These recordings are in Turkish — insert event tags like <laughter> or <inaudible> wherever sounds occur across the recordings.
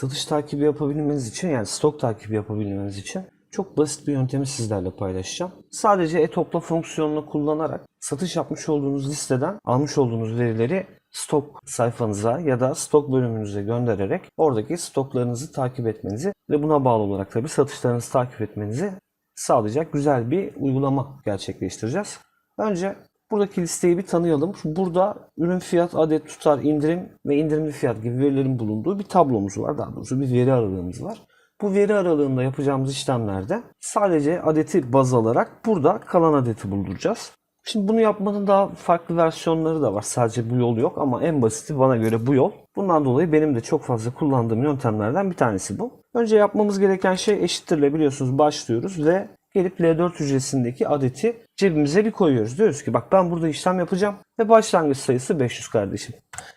satış takibi yapabilmeniz için yani stok takibi yapabilmeniz için çok basit bir yöntemi sizlerle paylaşacağım. Sadece e-topla fonksiyonunu kullanarak satış yapmış olduğunuz listeden almış olduğunuz verileri stok sayfanıza ya da stok bölümünüze göndererek oradaki stoklarınızı takip etmenizi ve buna bağlı olarak tabii satışlarınızı takip etmenizi sağlayacak güzel bir uygulama gerçekleştireceğiz. Önce buradaki listeyi bir tanıyalım. Burada ürün fiyat, adet, tutar, indirim ve indirimli fiyat gibi verilerin bulunduğu bir tablomuz var. Daha doğrusu bir veri aralığımız var. Bu veri aralığında yapacağımız işlemlerde sadece adeti baz alarak burada kalan adeti bulduracağız. Şimdi bunu yapmanın daha farklı versiyonları da var. Sadece bu yol yok ama en basiti bana göre bu yol. Bundan dolayı benim de çok fazla kullandığım yöntemlerden bir tanesi bu. Önce yapmamız gereken şey eşittirle biliyorsunuz başlıyoruz ve gelip L4 hücresindeki adeti cebimize bir koyuyoruz. Diyoruz ki bak ben burada işlem yapacağım ve başlangıç sayısı 500 kardeşim.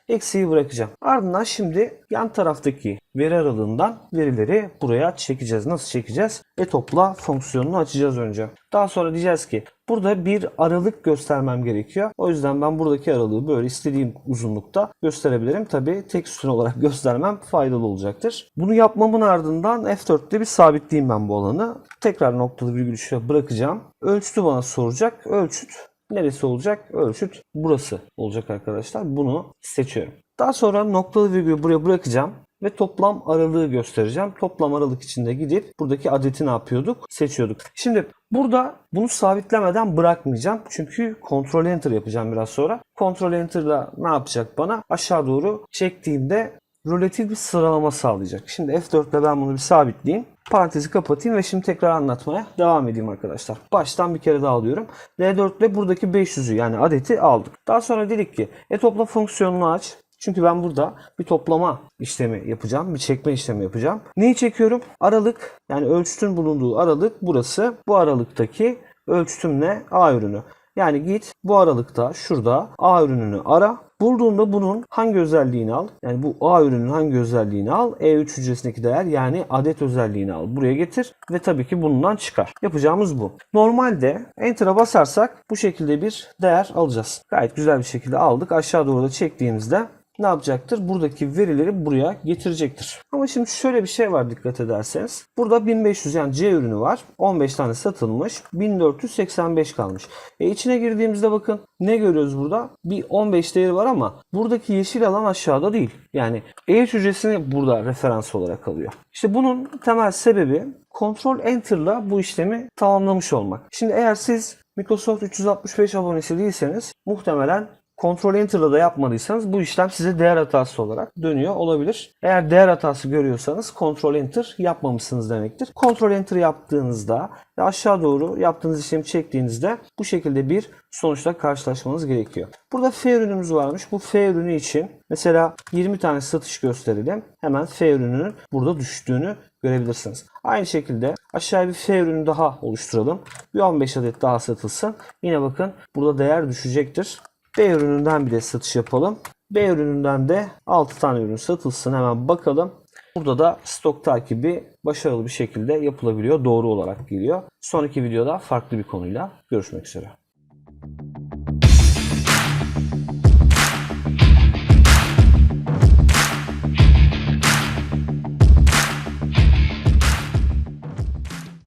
Eksiği bırakacağım. Ardından şimdi yan taraftaki veri aralığından verileri buraya çekeceğiz. Nasıl çekeceğiz? E topla fonksiyonunu açacağız önce. Daha sonra diyeceğiz ki burada bir aralık göstermem gerekiyor. O yüzden ben buradaki aralığı böyle istediğim uzunlukta gösterebilirim. Tabi tek sütun olarak <laughs> göstermem faydalı olacaktır. Bunu yapmamın ardından F4'te bir sabitleyeyim ben bu alanı. Tekrar noktalı virgül bırakacağım. Ölçütü bana soracak. Ölçüt neresi olacak? Ölçüt burası olacak arkadaşlar. Bunu seçiyorum. Daha sonra noktalı virgülü buraya bırakacağım ve toplam aralığı göstereceğim. Toplam aralık içinde gidip buradaki adeti ne yapıyorduk? Seçiyorduk. Şimdi burada bunu sabitlemeden bırakmayacağım. Çünkü Ctrl Enter yapacağım biraz sonra. Ctrl Enter'la ne yapacak bana? Aşağı doğru çektiğimde relatif bir sıralama sağlayacak. Şimdi F4 ile ben bunu bir sabitleyeyim. Parantezi kapatayım ve şimdi tekrar anlatmaya devam edeyim arkadaşlar. Baştan bir kere daha alıyorum. L4 ile buradaki 500'ü yani adeti aldık. Daha sonra dedik ki e topla fonksiyonunu aç. Çünkü ben burada bir toplama işlemi yapacağım. Bir çekme işlemi yapacağım. Neyi çekiyorum? Aralık yani ölçütün bulunduğu aralık burası. Bu aralıktaki ölçütüm ne? A ürünü. Yani git bu aralıkta şurada A ürününü ara. Bulduğunda bunun hangi özelliğini al? Yani bu A ürünün hangi özelliğini al? E3 hücresindeki değer yani adet özelliğini al. Buraya getir ve tabii ki bundan çıkar. Yapacağımız bu. Normalde Enter'a basarsak bu şekilde bir değer alacağız. Gayet güzel bir şekilde aldık. Aşağı doğru da çektiğimizde ne yapacaktır? Buradaki verileri buraya getirecektir. Ama şimdi şöyle bir şey var dikkat ederseniz. Burada 1500 yani C ürünü var. 15 tane satılmış. 1485 kalmış. E içine girdiğimizde bakın ne görüyoruz burada? Bir 15 değeri var ama buradaki yeşil alan aşağıda değil. Yani E3 hücresini burada referans olarak alıyor. İşte bunun temel sebebi Ctrl Enter'la bu işlemi tamamlamış olmak. Şimdi eğer siz Microsoft 365 abonesi değilseniz muhtemelen Ctrl Enter'la da yapmadıysanız bu işlem size değer hatası olarak dönüyor olabilir. Eğer değer hatası görüyorsanız Ctrl Enter yapmamışsınız demektir. Ctrl Enter yaptığınızda ve aşağı doğru yaptığınız işlemi çektiğinizde bu şekilde bir sonuçla karşılaşmanız gerekiyor. Burada F ürünümüz varmış. Bu F ürünü için mesela 20 tane satış gösterelim. Hemen F ürününün burada düştüğünü görebilirsiniz. Aynı şekilde aşağıya bir F ürünü daha oluşturalım. Bir 15 adet daha satılsın. Yine bakın burada değer düşecektir. B ürününden bile satış yapalım. B ürününden de 6 tane ürün satılsın. Hemen bakalım. Burada da stok takibi başarılı bir şekilde yapılabiliyor. Doğru olarak geliyor. Sonraki videoda farklı bir konuyla görüşmek üzere.